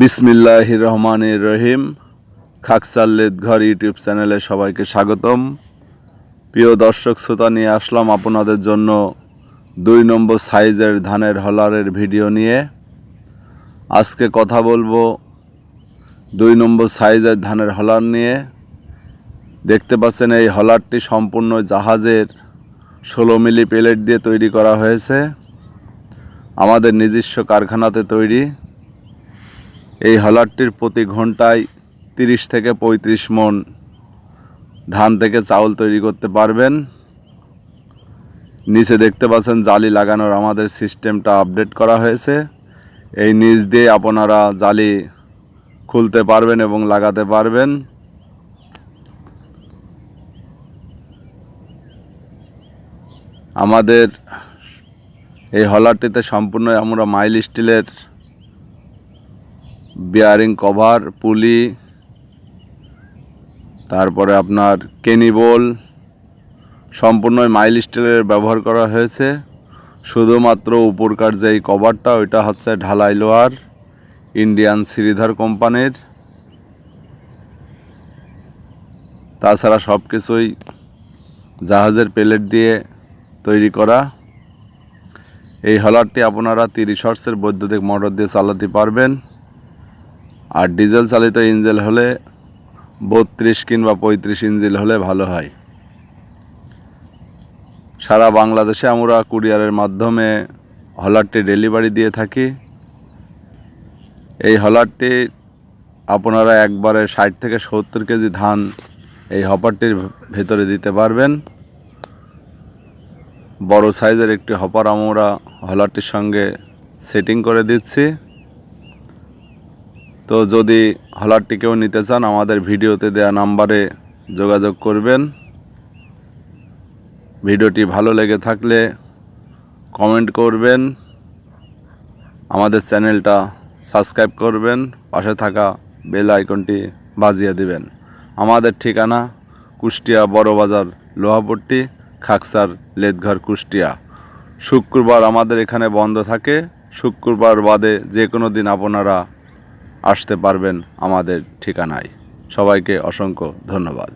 বিসমিল্লাহ রহমানির রহিম। খাকসাল্লেদ ঘর ইউটিউব চ্যানেলে সবাইকে স্বাগতম। প্রিয় দর্শক শ্রোতা, নিয়ে আসলাম আপনাদের জন্য দুই নম্বর সাইজের ধানের হলারের ভিডিও নিয়ে। আজকে কথা বলব দুই নম্বর সাইজের ধানের হলার নিয়ে। দেখতে পাচ্ছেন, এই হলারটি সম্পূর্ণ জাহাজের ষোলো মিলি প্লেট দিয়ে তৈরি করা হয়েছে। আমাদের নিজস্ব কারখানাতে তৈরি। এই হলারটির প্রতি ঘন্টায় তিরিশ থেকে পঁয়ত্রিশ মন ধান থেকে চাউল তৈরি করতে পারবেন। নিচে দেখতে পাচ্ছেন জালি লাগানোর আমাদের সিস্টেমটা আপডেট করা হয়েছে। এই নিচ দিয়ে আপনারা জালি খুলতে পারবেন এবং লাগাতে পারবেন। আমাদের এই হলারটিতে সম্পূর্ণ আমরা মাইল স্টিলের বিয়ারিং কভার পুলি তারপরে আপনার কেনিবল সম্পূর্ণ মাইল স্টিলের ব্যবহার করা হয়েছে। শুধুমাত্র উপরকার যে কভারটা ওইটা হচ্ছে ঢালাই লোহার ইন্ডিয়ান শ্রীধর কোম্পানির। তাছাড়া সব কিছুই জাহাজের প্লেট দিয়ে তৈরি করা। এই হলারটি আপনারা তিরিশ হর্সের বৈদ্যুতিক মোটর দিয়ে চালাতে পারবেন। আর ডিজেল চালিত ইঞ্জিন হলে বত্রিশ কিংবা পঁয়ত্রিশ ইঞ্জিন হলে ভালো হয়। সারা বাংলাদেশে আমরা কুরিয়ারের মাধ্যমে হলারটি ডেলিভারি দিয়ে থাকি। এই হলারটি আপনারা একবারে ষাট থেকে সত্তর কেজি ধান এই হপারটির ভেতরে দিতে পারবেন। বড় সাইজের একটি হপার আমরা হলারটির সঙ্গে সেটিং করে দিচ্ছি। তো যদি হলারটি কেউ নিতে চান, আমাদের ভিডিওতে দেওয়া নাম্বারে যোগাযোগ করবেন। ভিডিওটি ভালো লেগে থাকলে কমেন্ট করবেন। আমাদের চ্যানেলটা সাবস্ক্রাইব করবেন, পাশে থাকা বেল আইকনটি বাজিয়ে দিবেন। আমাদের ঠিকানা কুষ্টিয়া বড়বাজার লোহাপট্টি, খাকসার লেদঘর কুষ্টিয়া। শুক্রবার আমাদের এখানে বন্ধ থাকে। শুক্রবার বাদে যে কোনো দিন আপনারা আসতে পারবেন আমাদের ঠিকানায়। সবাইকে অসংখ্য ধন্যবাদ।